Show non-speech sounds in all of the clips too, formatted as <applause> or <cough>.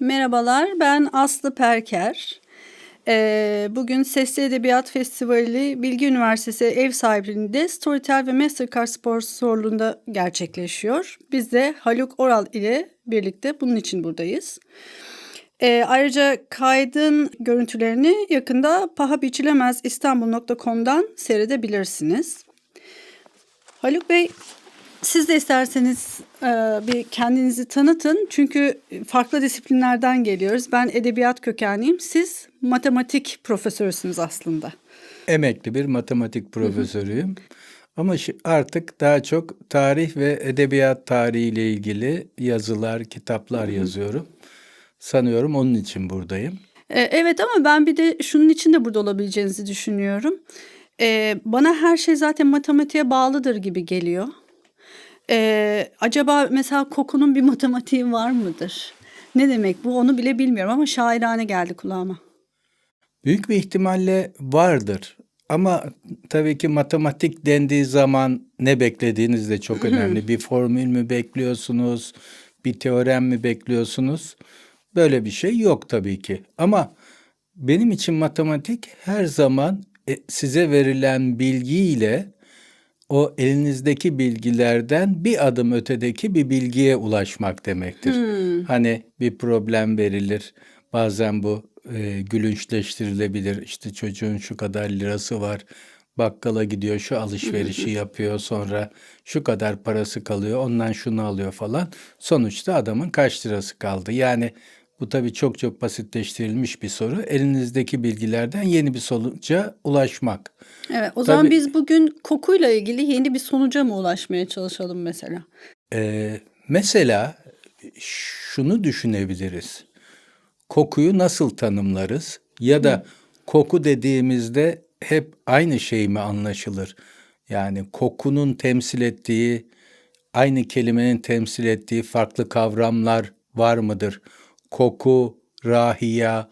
Merhabalar, ben Aslı Perker. Ee, bugün Sesli Edebiyat Festivali Bilgi Üniversitesi ev sahipliğinde Storytel ve Mastercard sponsorluğunda gerçekleşiyor. Biz de Haluk Oral ile birlikte bunun için buradayız. Ee, ayrıca kaydın görüntülerini yakında paha biçilemez İstanbul.com'dan seyredebilirsiniz. Haluk Bey, siz de isterseniz e, bir kendinizi tanıtın. Çünkü farklı disiplinlerden geliyoruz. Ben edebiyat kökenliyim. Siz matematik profesörüsünüz aslında. Emekli bir matematik profesörüyüm. Ama şi- artık daha çok tarih ve edebiyat tarihiyle ilgili yazılar, kitaplar yazıyorum. Sanıyorum onun için buradayım. E, evet ama ben bir de şunun için de burada olabileceğinizi düşünüyorum. E, bana her şey zaten matematiğe bağlıdır gibi geliyor. E, acaba mesela kokunun bir matematiği var mıdır? Ne demek bu onu bile bilmiyorum ama şairane geldi kulağıma. Büyük bir ihtimalle vardır. Ama tabii ki matematik dendiği zaman ne beklediğiniz de çok önemli. Bir formül mü bekliyorsunuz? Bir teorem mi bekliyorsunuz? Böyle bir şey yok tabii ki. Ama benim için matematik her zaman e, size verilen bilgiyle o elinizdeki bilgilerden bir adım ötedeki bir bilgiye ulaşmak demektir. Hani bir problem verilir. Bazen bu e, gülünçleştirilebilir. İşte çocuğun şu kadar lirası var. Bakkala gidiyor, şu alışverişi <laughs> yapıyor, sonra şu kadar parası kalıyor, ondan şunu alıyor falan. Sonuçta adamın kaç lirası kaldı? Yani bu tabii çok çok basitleştirilmiş bir soru. Elinizdeki bilgilerden yeni bir sonuca ulaşmak. Evet, o zaman Tabii- biz bugün kokuyla ilgili yeni bir sonuca mı ulaşmaya çalışalım mesela? Ee, mesela şunu düşünebiliriz. Kokuyu nasıl tanımlarız? Ya da koku dediğimizde hep aynı şey mi anlaşılır? Yani kokunun temsil ettiği, aynı kelimenin temsil ettiği farklı kavramlar var mıdır? Koku, rahiya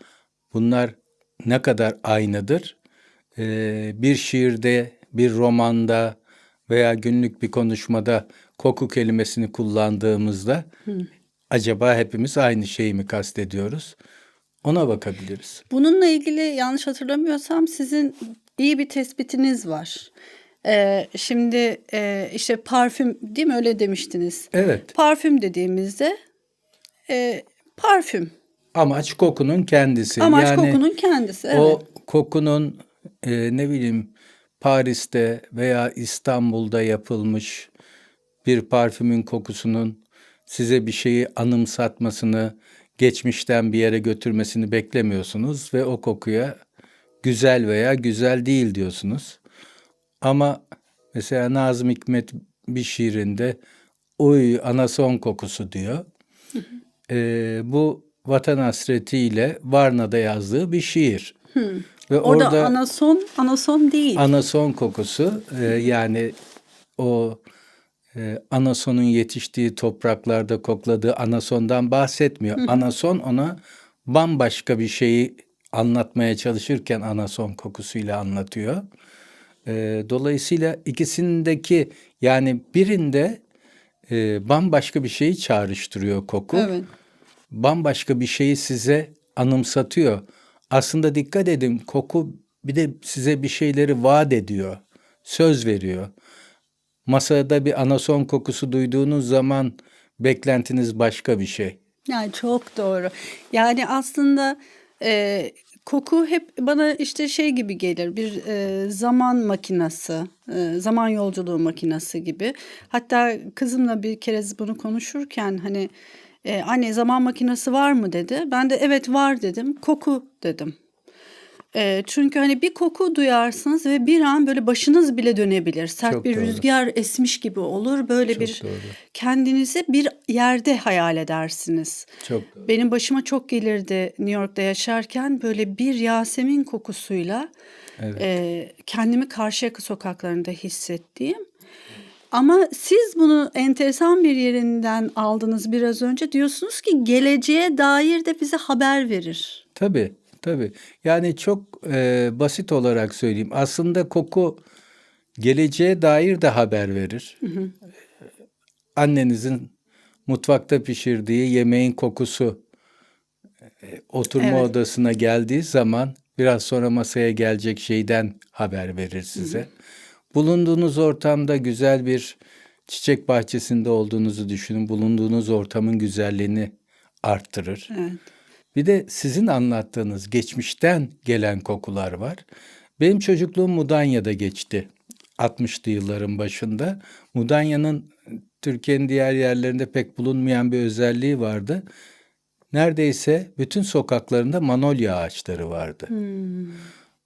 bunlar ne kadar aynıdır? Ee, bir şiirde, bir romanda veya günlük bir konuşmada koku kelimesini kullandığımızda acaba hepimiz aynı şeyi mi kastediyoruz? Ona bakabiliriz. Bununla ilgili yanlış hatırlamıyorsam sizin iyi bir tespitiniz var. Ee, şimdi e, işte parfüm değil mi öyle demiştiniz. Evet. Parfüm dediğimizde e, parfüm. Amaç kokunun kendisi. Amaç yani kokunun kendisi. Evet. o kokunun e, ne bileyim Paris'te veya İstanbul'da yapılmış bir parfümün kokusunun size bir şeyi anımsatmasını, geçmişten bir yere götürmesini beklemiyorsunuz ve o kokuya güzel veya güzel değil diyorsunuz. Ama mesela Nazım Hikmet bir şiirinde uy anason kokusu diyor. Ee, bu vatan hasretiyle Varna'da yazdığı bir şiir. Ve Orada, orada anason, anason değil. anason kokusu e, yani o e, anasonun yetiştiği topraklarda kokladığı anasondan bahsetmiyor. Anason ona bambaşka bir şeyi anlatmaya çalışırken anason kokusuyla anlatıyor. E, dolayısıyla ikisindeki yani birinde e, bambaşka bir şeyi çağrıştırıyor koku evet. bambaşka bir şeyi size anımsatıyor. Aslında dikkat edin koku bir de size bir şeyleri vaat ediyor. Söz veriyor. Masada bir anason kokusu duyduğunuz zaman beklentiniz başka bir şey. Yani çok doğru. Yani aslında e, koku hep bana işte şey gibi gelir. Bir e, zaman makinası, e, zaman yolculuğu makinası gibi. Hatta kızımla bir kere bunu konuşurken hani e, anne zaman makinesi var mı dedi. Ben de evet var dedim. Koku dedim. E, çünkü hani bir koku duyarsınız ve bir an böyle başınız bile dönebilir. Sert Çok bir doğru. rüzgar esmiş gibi olur. Böyle Çok bir doğru. kendinizi bir yerde hayal edersiniz. Çok doğru. Benim başıma çok gelirdi New York'ta yaşarken böyle bir Yasemin kokusuyla Evet. e, kendimi Karşıyaka sokaklarında hissettiğim. Ama siz bunu enteresan bir yerinden aldınız biraz önce. Diyorsunuz ki geleceğe dair de bize haber verir. Tabii, tabii. Yani çok e, basit olarak söyleyeyim. Aslında koku geleceğe dair de haber verir. Annenizin mutfakta pişirdiği yemeğin kokusu e, oturma Evet. odasına geldiği zaman biraz sonra masaya gelecek şeyden haber verir size. Bulunduğunuz ortamda güzel bir çiçek bahçesinde olduğunuzu düşünün. Bulunduğunuz ortamın güzelliğini arttırır. Evet. Bir de sizin anlattığınız geçmişten gelen kokular var. Benim çocukluğum Mudanya'da geçti. 60'lı yılların başında. Mudanya'nın Türkiye'nin diğer yerlerinde pek bulunmayan bir özelliği vardı. Neredeyse bütün sokaklarında manolya ağaçları vardı. Hmm.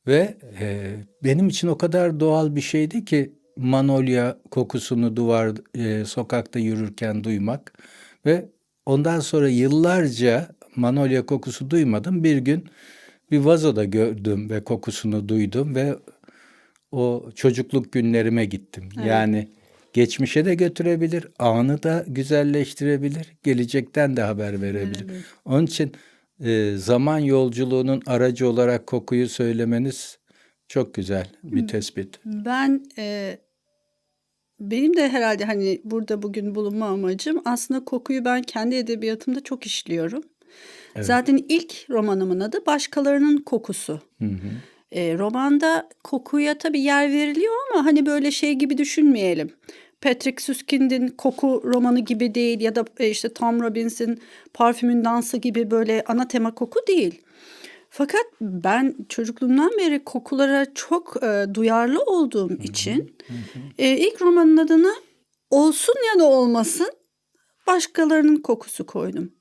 Ve e, benim için o kadar doğal bir şeydi ki manolya kokusunu duvar e, sokakta yürürken duymak ve ondan sonra yıllarca manolya kokusu duymadım. Bir gün bir vazoda gördüm ve kokusunu duydum ve o çocukluk günlerime gittim. Yani geçmişe de götürebilir, anı da güzelleştirebilir, gelecekten de haber verebilir. Onun için e, zaman yolculuğunun aracı olarak kokuyu söylemeniz çok güzel bir tespit. Ben e, benim de herhalde hani burada bugün bulunma amacım aslında kokuyu ben kendi edebiyatımda çok işliyorum. Zaten ilk romanımın adı Başkalarının Kokusu. Hı hı. E, romanda kokuya tabii yer veriliyor ama hani böyle şey gibi düşünmeyelim. Patrick Süskind'in koku romanı gibi değil ya da e, işte Tom Robbins'in parfümün dansı gibi böyle ana tema koku değil. Fakat ben çocukluğumdan beri kokulara çok e, duyarlı olduğum için e, ilk romanın adına olsun ya da olmasın başkalarının kokusu koydum.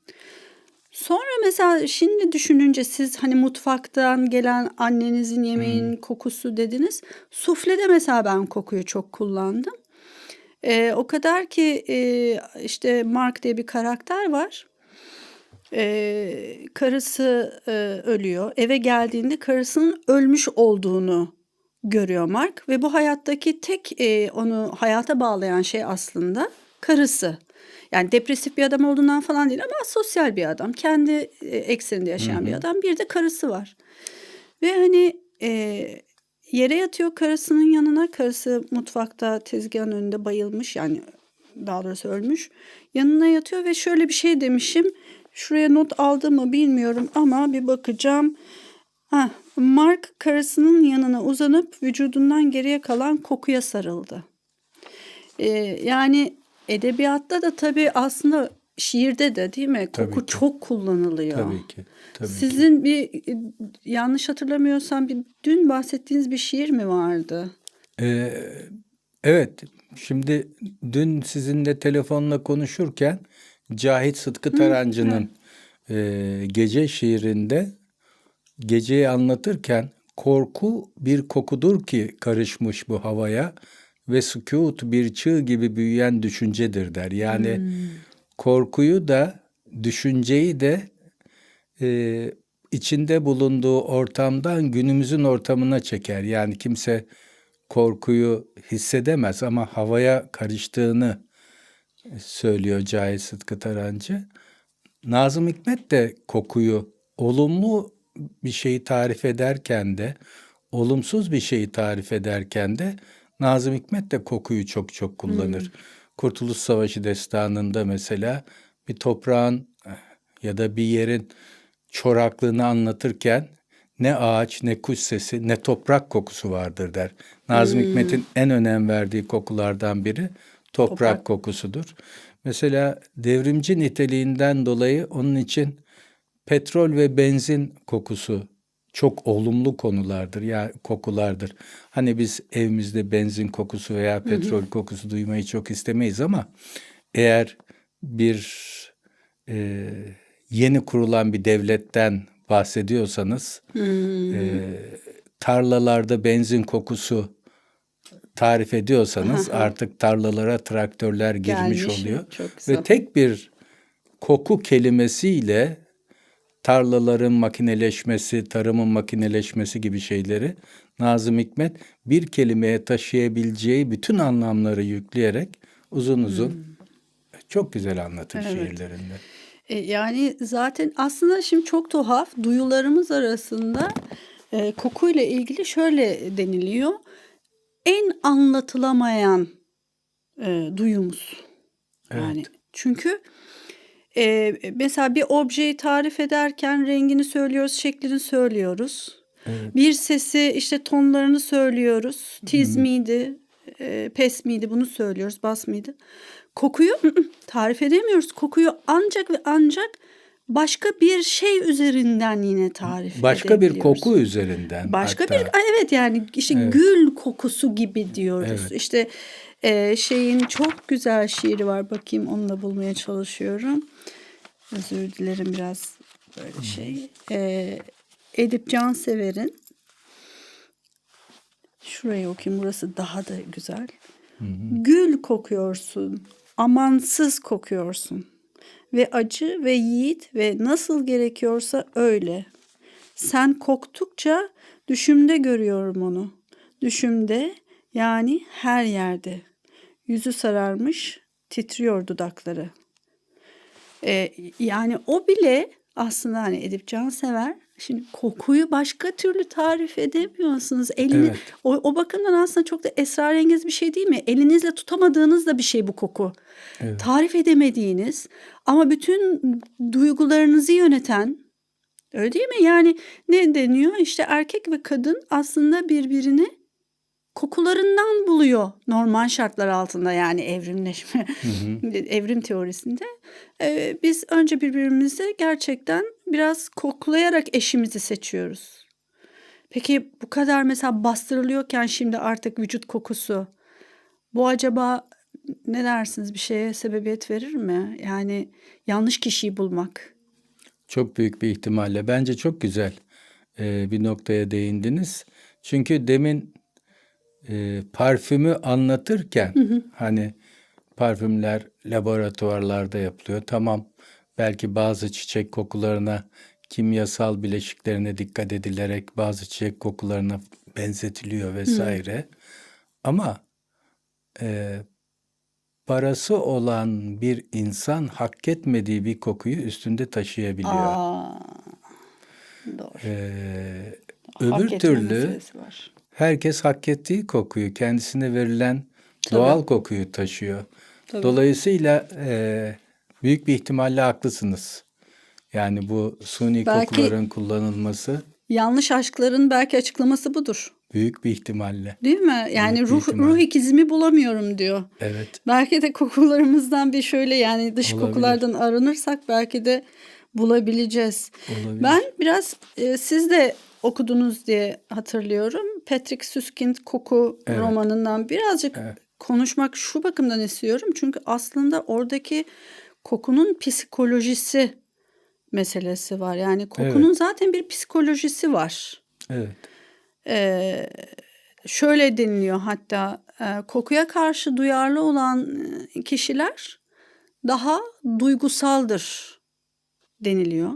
Sonra mesela şimdi düşününce siz hani mutfaktan gelen annenizin yemeğin kokusu dediniz. Suflede mesela ben kokuyu çok kullandım. Ee, o kadar ki e, işte Mark diye bir karakter var. Ee, karısı e, ölüyor. Eve geldiğinde karısının ölmüş olduğunu görüyor Mark ve bu hayattaki tek e, onu hayata bağlayan şey aslında karısı. Yani depresif bir adam olduğundan falan değil ama sosyal bir adam. Kendi e, ekseninde yaşayan bir adam. Bir de karısı var. Ve hani e, yere yatıyor karısının yanına. Karısı mutfakta tezgahın önünde bayılmış. Yani daha doğrusu ölmüş. Yanına yatıyor ve şöyle bir şey demişim. Şuraya not aldı mı bilmiyorum ama bir bakacağım. Heh, Mark karısının yanına uzanıp vücudundan geriye kalan kokuya sarıldı. Ee, yani edebiyatta da tabii aslında şiirde de değil mi? Tabii Koku ki. çok kullanılıyor. Tabii ki. Tabii ki. Sizin bir e, yanlış hatırlamıyorsam bir dün bahsettiğiniz bir şiir mi vardı? Ee, evet, şimdi dün sizinle telefonla konuşurken Cahit Sıtkı Tarancı'nın e, gece şiirinde geceyi anlatırken korku bir kokudur ki karışmış bu havaya ve sükût bir çığ gibi büyüyen düşüncedir der. Yani korkuyu da düşünceyi de e, içinde bulunduğu ortamdan günümüzün ortamına çeker. Yani kimse korkuyu hissedemez ama havaya karıştığını söylüyor Cahit Sıtkı Tarancı. Nazım Hikmet de kokuyu olumlu bir şeyi tarif ederken de olumsuz bir şeyi tarif ederken de Nazım Hikmet de kokuyu çok çok kullanır. Kurtuluş Savaşı destanında mesela bir toprağın eh, ya da bir yerin çoraklığını anlatırken ne ağaç ne kuş sesi ne toprak kokusu vardır der. Nazım Hikmet'in en önem verdiği kokulardan biri toprak, Toprak. kokusudur. Mesela devrimci niteliğinden dolayı onun için petrol ve benzin kokusu çok olumlu konulardır ya kokulardır. Hani biz evimizde benzin kokusu veya petrol kokusu duymayı çok istemeyiz ama eğer bir e, yeni kurulan bir devletten bahsediyorsanız e, tarlalarda benzin kokusu tarif ediyorsanız artık tarlalara traktörler girmiş Gelmiş. oluyor. Ve tek bir koku kelimesiyle tarlaların makineleşmesi, tarımın makineleşmesi gibi şeyleri Nazım Hikmet bir kelimeye taşıyabileceği bütün anlamları yükleyerek uzun uzun çok güzel anlatır Hmm. Evet. şiirlerinde. E, yani zaten aslında şimdi çok tuhaf duyularımız arasında e, kokuyla ilgili şöyle deniliyor. En anlatılamayan e, duyumuz. Yani çünkü e, mesela bir objeyi tarif ederken rengini söylüyoruz, şeklini söylüyoruz. Bir sesi işte tonlarını söylüyoruz. Tiz miydi, e, pes miydi bunu söylüyoruz, bas mıydı? Kokuyu <laughs> tarif edemiyoruz. Kokuyu ancak ve ancak başka bir şey üzerinden yine tarif Başka bir koku üzerinden. Başka hatta. bir evet yani işte gül kokusu gibi diyoruz. Evet. İşte e, şeyin çok güzel şiiri var. Bakayım onu da bulmaya çalışıyorum. Özür dilerim biraz böyle şey. E, Edip Cansever'in Şurayı okuyayım burası daha da güzel. Gül kokuyorsun, amansız kokuyorsun. Ve acı ve yiğit ve nasıl gerekiyorsa öyle. Sen koktukça düşümde görüyorum onu. Düşümde yani her yerde. Yüzü sararmış, titriyor dudakları. Ee, yani o bile aslında hani Edip Cansever şimdi kokuyu başka türlü tarif edemiyorsunuz. Elini Evet. o, o bakımdan aslında çok da esrarengiz bir şey değil mi? Elinizle tutamadığınız da bir şey bu koku. Evet. Tarif edemediğiniz ama bütün duygularınızı yöneten öyle değil mi? Yani ne deniyor? İşte erkek ve kadın aslında birbirini kokularından buluyor normal şartlar altında yani evrimleşme <laughs> evrim teorisinde Ee, biz önce birbirimizi gerçekten biraz koklayarak eşimizi seçiyoruz. Peki bu kadar mesela bastırılıyorken şimdi artık vücut kokusu bu acaba ne dersiniz bir şeye sebebiyet verir mi? Yani yanlış kişiyi bulmak. Çok büyük bir ihtimalle. Bence çok güzel e, bir noktaya değindiniz. Çünkü demin e, parfümü anlatırken hani parfümler laboratuvarlarda yapılıyor. Tamam belki bazı çiçek kokularına kimyasal bileşiklerine dikkat edilerek bazı çiçek kokularına benzetiliyor vesaire. Ama e, parası olan bir insan hak etmediği bir kokuyu üstünde taşıyabiliyor. Aa, doğru. Ee, öbür türlü var. Herkes hak ettiği kokuyu, kendisine verilen Tabii. doğal kokuyu taşıyor. Tabii. Dolayısıyla e, büyük bir ihtimalle haklısınız. Yani bu suni Belki- kokuların kullanılması Yanlış aşkların belki açıklaması budur. büyük bir ihtimalle. Değil mi? Yani Büyük ruh ihtimal. ruh ikizimi bulamıyorum diyor. Evet. Belki de kokularımızdan bir şöyle yani dış Olabilir. kokulardan arınırsak belki de bulabileceğiz. Olabilir. Ben biraz e, siz de okudunuz diye hatırlıyorum. Patrick Süskind Koku Evet. romanından birazcık Evet. konuşmak şu bakımdan istiyorum. Çünkü aslında oradaki kokunun psikolojisi meselesi var. Yani kokunun zaten bir psikolojisi var. Evet. Ee, şöyle deniliyor hatta e, kokuya karşı duyarlı olan e, kişiler daha duygusaldır deniliyor.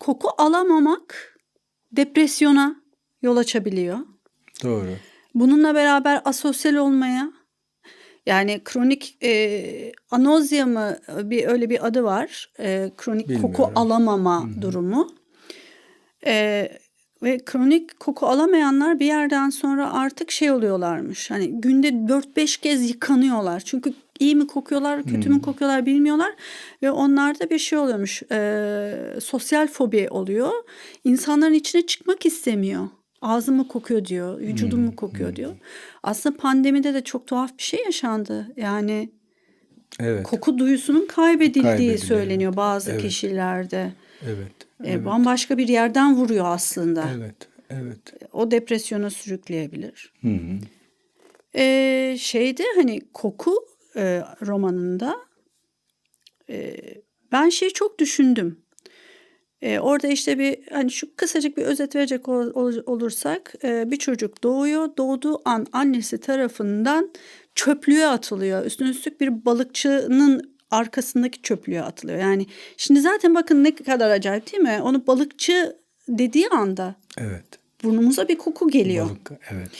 Koku alamamak depresyona yol açabiliyor. Doğru. Bununla beraber asosyal olmaya yani kronik e, anozya mı bir öyle bir adı var. E, kronik koku Bilmiyorum. alamama durumu. E, ve kronik koku alamayanlar bir yerden sonra artık şey oluyorlarmış. Hani günde 4-5 kez yıkanıyorlar. Çünkü iyi mi kokuyorlar, kötü mü kokuyorlar bilmiyorlar. Ve onlarda bir şey oluyormuş. E, sosyal fobi oluyor. İnsanların içine çıkmak istemiyor. Ağzım mı kokuyor diyor, vücudum mu kokuyor diyor. Aslında pandemide de çok tuhaf bir şey yaşandı. Yani Evet. koku duyusunun kaybedildiği Kaybediliyor. söyleniyor bazı Evet. kişilerde. Evet. E, Bambaşka bir yerden vuruyor aslında. Evet. Evet. O depresyona sürükleyebilir. Hı hı. E, şeyde hani koku e, romanında e, ben şeyi çok düşündüm. E, orada işte bir hani şu kısacık bir özet verecek ol- ol- olursak e, bir çocuk doğuyor. Doğduğu an annesi tarafından çöplüğe atılıyor. Üstüne üstlük bir balıkçının arkasındaki çöplüğe atılıyor. Yani şimdi zaten bakın ne kadar acayip değil mi? Onu balıkçı dediği anda Evet. burnumuza bir koku geliyor. Balık. Evet.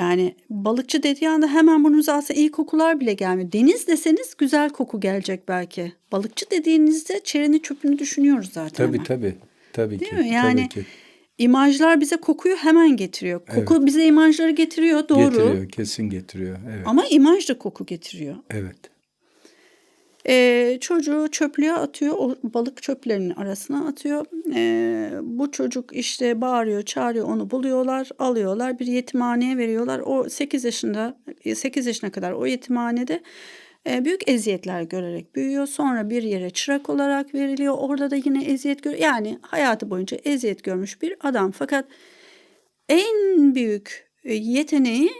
Yani balıkçı dediği anda hemen burnunuza aslında iyi kokular bile gelmiyor. Deniz deseniz güzel koku gelecek belki. Balıkçı dediğinizde çerini çöpünü düşünüyoruz zaten. Tabii hemen. tabii. Tabii Değil ki. mi? Yani tabii ki. imajlar bize kokuyu hemen getiriyor. Koku bize imajları getiriyor doğru. Getiriyor. Kesin getiriyor. Evet. Ama imaj da koku getiriyor. Evet. Eee, çocuğu çöplüğe atıyor, o balık çöplerinin arasına atıyor. Eee, bu çocuk işte bağırıyor, çağırıyor, onu buluyorlar, alıyorlar, bir yetimhaneye veriyorlar. O 8 yaşında, 8 yaşına kadar o yetimhanede büyük eziyetler görerek büyüyor. Sonra bir yere çırak olarak veriliyor. Orada da yine eziyet görüyor. Yani hayatı boyunca eziyet görmüş bir adam. Fakat en büyük e, yeteneği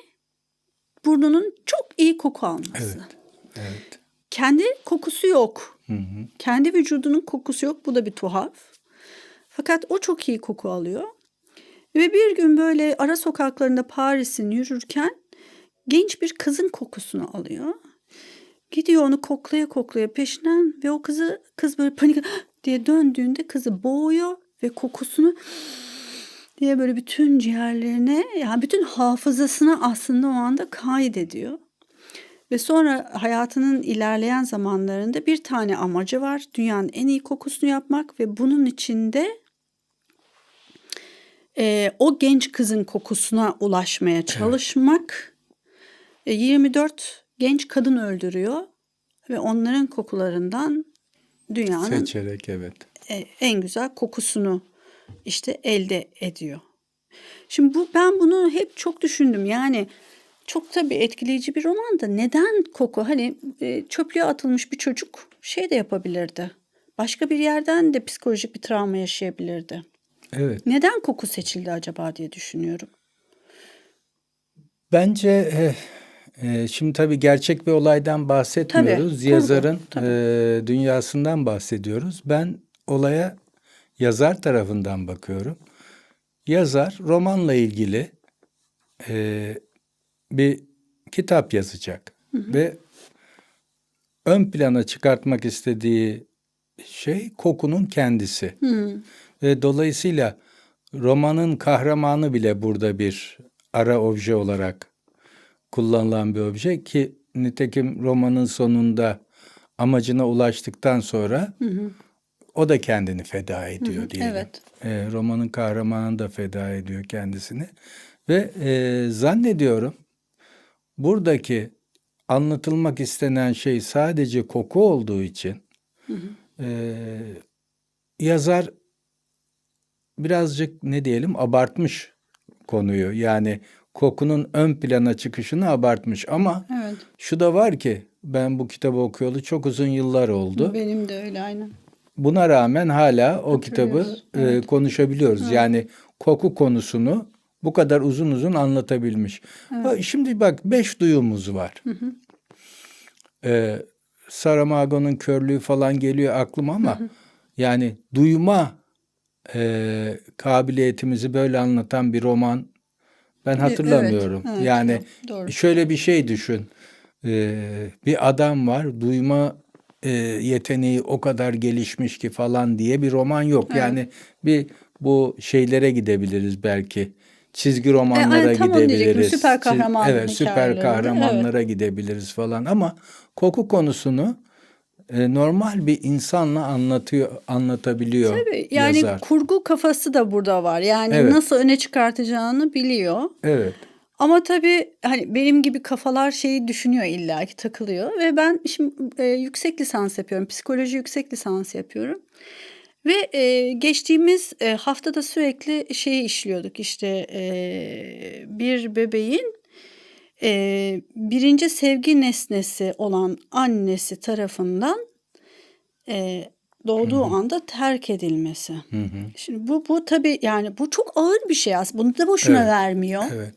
burnunun çok iyi koku alması. Evet. Evet. Kendi kokusu yok. Hı hı. Kendi vücudunun kokusu yok. Bu da bir tuhaf. Fakat o çok iyi koku alıyor. Ve bir gün böyle ara sokaklarında Paris'in yürürken genç bir kızın kokusunu alıyor. Gidiyor onu koklaya koklaya peşinden ve o kızı kız böyle panik <gasps> diye döndüğünde kızı boğuyor ve kokusunu <gasps> diye böyle bütün ciğerlerine yani bütün hafızasına aslında o anda kaydediyor. Ve sonra hayatının ilerleyen zamanlarında bir tane amacı var. Dünyanın en iyi kokusunu yapmak ve bunun içinde e, o genç kızın kokusuna ulaşmaya çalışmak. E, 24 genç kadın öldürüyor ve onların kokularından dünyanın Seçerek evet. e, en güzel kokusunu işte elde ediyor. Şimdi bu ben bunu hep çok düşündüm. Yani çok tabii etkileyici bir roman da neden koku? Hani e, çöplüğe atılmış bir çocuk şey de yapabilirdi. Başka bir yerden de psikolojik bir travma yaşayabilirdi. Evet. Neden koku seçildi acaba diye düşünüyorum. Bence eh, eh, şimdi tabii gerçek bir olaydan bahsetmiyoruz. kurgu, Yazarın tabii. eh, dünyasından bahsediyoruz. Ben olaya yazar tarafından bakıyorum. Yazar romanla ilgili eh, bir kitap yazacak ve ön plana çıkartmak istediği şey kokunun kendisi. Ve dolayısıyla romanın kahramanı bile burada bir ara obje olarak kullanılan bir obje ki nitekim romanın sonunda amacına ulaştıktan sonra o da kendini feda ediyor diyelim. evet. E, romanın kahramanı da feda ediyor kendisini ve e, zannediyorum buradaki anlatılmak istenen şey sadece koku olduğu için e, yazar birazcık ne diyelim abartmış konuyu. Yani kokunun ön plana çıkışını abartmış ama Evet. şu da var ki ben bu kitabı okuyalı çok uzun yıllar oldu. Benim de öyle aynen. Buna rağmen hala o kitabı Hatırlıyoruz, e, konuşabiliyoruz. Yani koku konusunu bu kadar uzun uzun anlatabilmiş. Bak, Şimdi bak beş duyumuz var. Ee, Saramago'nun körlüğü falan geliyor aklıma ama yani duyma e, kabiliyetimizi böyle anlatan bir roman ben hatırlamıyorum. evet, yani yok, doğru. şöyle bir şey düşün. Ee, bir adam var duyma e, yeteneği o kadar gelişmiş ki falan diye bir roman yok. Yani bir bu şeylere gidebiliriz belki. Çizgi romanlara E, tam gidebiliriz. Süper kahraman Evet, süper kahramanlara gidebiliriz falan ama koku konusunu e, normal bir insanla anlatıyor, anlatabiliyor Tabii yani yazar. kurgu kafası da burada var. Yani Evet. nasıl öne çıkartacağını biliyor. Evet. Ama tabii hani benim gibi kafalar şeyi düşünüyor illa ki takılıyor ve ben şimdi e, yüksek lisans yapıyorum. Psikoloji yüksek lisans yapıyorum. Ve e, geçtiğimiz e, haftada sürekli şeyi işliyorduk işte e, bir bebeğin e, birinci sevgi nesnesi olan annesi tarafından e, doğduğu anda terk edilmesi. Şimdi bu bu tabii yani bu çok ağır bir şey aslında. Bunu da boşuna Evet, vermiyor. Evet.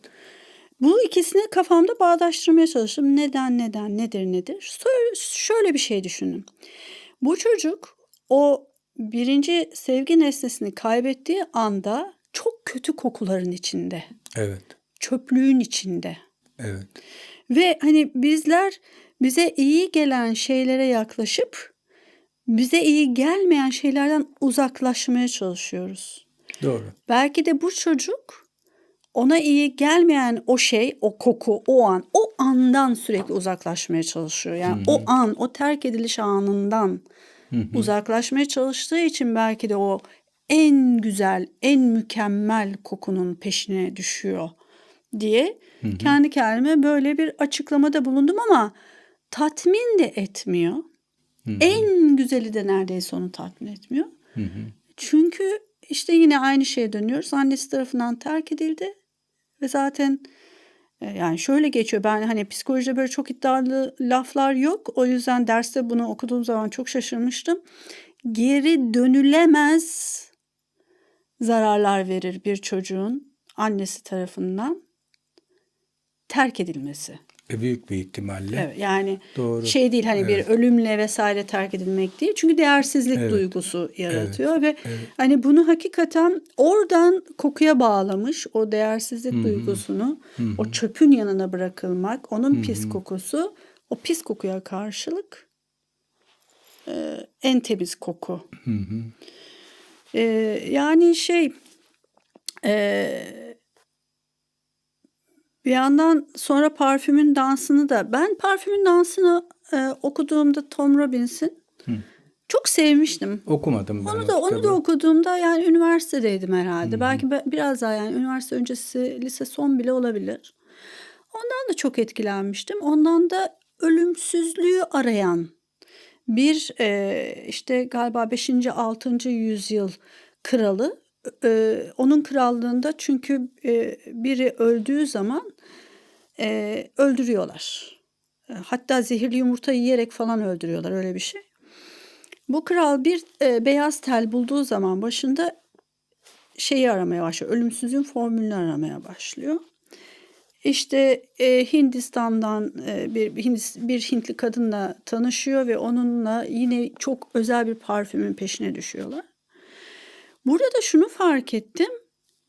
Bu ikisini kafamda bağdaştırmaya çalıştım. Neden, neden, nedir, nedir? Şöyle bir şey düşünün. Bu çocuk o birinci sevgi nesnesini kaybettiği anda çok kötü kokuların içinde, Evet. çöplüğün içinde. Evet. Ve hani bizler bize iyi gelen şeylere yaklaşıp bize iyi gelmeyen şeylerden uzaklaşmaya çalışıyoruz. Doğru. Belki de bu çocuk ona iyi gelmeyen o şey, o koku, o an, o andan sürekli uzaklaşmaya çalışıyor. Yani o an, o terk ediliş anından uzaklaşmaya çalıştığı için belki de o en güzel, en mükemmel kokunun peşine düşüyor diye kendi kendime böyle bir açıklamada bulundum ama tatmin de etmiyor. En güzeli de neredeyse onu tatmin etmiyor. Çünkü işte yine aynı şeye dönüyoruz. Annesi tarafından terk edildi ve zaten yani şöyle geçiyor. Ben hani psikolojide böyle çok iddialı laflar yok. O yüzden derste bunu okuduğum zaman çok şaşırmıştım. Geri dönülemez zararlar verir bir çocuğun annesi tarafından terk edilmesi. E, büyük bir ihtimalle. Evet, yani Doğru. şey değil hani bir ölümle vesaire terk edilmek değil. Çünkü değersizlik Evet. duygusu yaratıyor ve hani bunu hakikaten oradan kokuya bağlamış o değersizlik duygusunu o çöpün yanına bırakılmak, onun pis kokusu o pis kokuya karşılık e, en temiz koku. E, yani şey e, bir yandan sonra parfümün dansını da ben parfümün dansını e, okuduğumda Tom Robbins'in çok sevmiştim. Okumadım ben Onu da onu da okuduğumda yani üniversitedeydim herhalde. Belki be- biraz daha yani üniversite öncesi lise son bile olabilir. Ondan da çok etkilenmiştim. Ondan da ölümsüzlüğü arayan bir e, işte galiba 5. 6. yüzyıl kralı e, onun krallığında çünkü e, biri öldüğü zaman e, öldürüyorlar. E, Hatta zehirli yumurta yiyerek falan öldürüyorlar öyle bir şey. Bu kral bir e, beyaz tel bulduğu zaman başında şeyi aramaya başlıyor. Ölümsüzlüğün formülünü aramaya başlıyor. İşte e, Hindistan'dan e, bir, bir Hintli kadınla tanışıyor ve onunla yine çok özel bir parfümün peşine düşüyorlar. Burada da şunu fark ettim.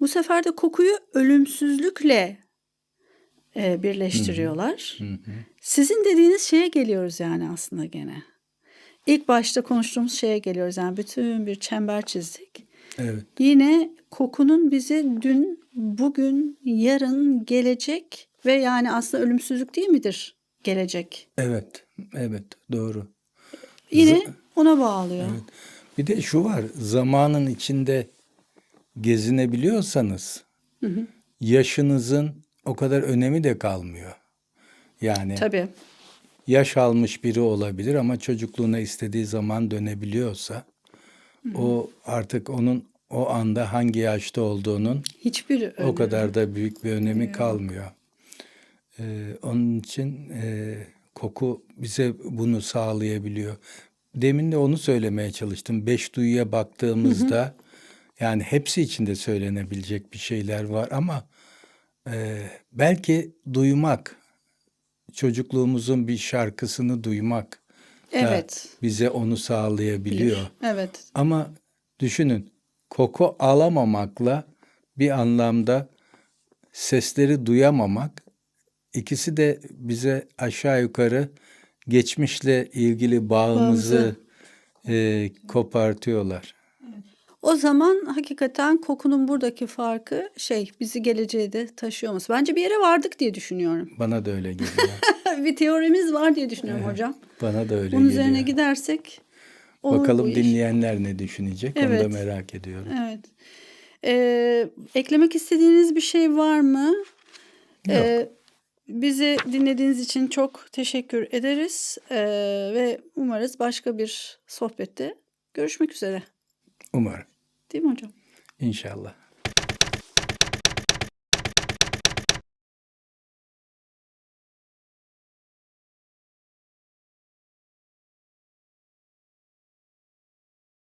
Bu sefer de kokuyu ölümsüzlükle e, birleştiriyorlar. Sizin dediğiniz şeye geliyoruz yani aslında gene. İlk başta konuştuğumuz şeye geliyoruz yani bütün bir çember çizdik. Evet. Yine kokunun bizi dün, bugün, yarın, gelecek ve yani aslında ölümsüzlük değil midir gelecek? Evet. Evet. Doğru. Yine ona bağlıyor. Bir de şu var. Zamanın içinde gezinebiliyorsanız yaşınızın o kadar önemi de kalmıyor. Yani Tabii. yaş almış biri olabilir ama çocukluğuna istediği zaman dönebiliyorsa o artık onun o anda hangi yaşta olduğunun Hiçbir o önemi. kadar da büyük bir önemi kalmıyor. Ee, onun için e, koku bize bunu sağlayabiliyor. Demin de onu söylemeye çalıştım. Beş duyuya baktığımızda yani hepsi içinde söylenebilecek bir şeyler var ama e, belki duymak, çocukluğumuzun bir şarkısını duymak da Evet. bize onu sağlayabiliyor. Evet. Ama düşünün koku alamamakla bir anlamda sesleri duyamamak ikisi de bize aşağı yukarı geçmişle ilgili bağımızı e, kopartıyorlar. O zaman hakikaten kokunun buradaki farkı şey bizi geleceğe de taşıyor olması. Bence bir yere vardık diye düşünüyorum. <laughs> Bana da öyle geliyor. <laughs> bir teorimiz var diye düşünüyorum hocam. Bana da öyle Bunun geliyor. üzerine gidersek olur bu Bakalım iş. dinleyenler ne düşünecek onu Evet. da merak ediyorum. Evet. Ee, eklemek istediğiniz bir şey var mı? Ee, bizi dinlediğiniz için çok teşekkür ederiz Ee, ve umarız başka bir sohbette görüşmek üzere. Umarım. Değil mi hocam? İnşallah.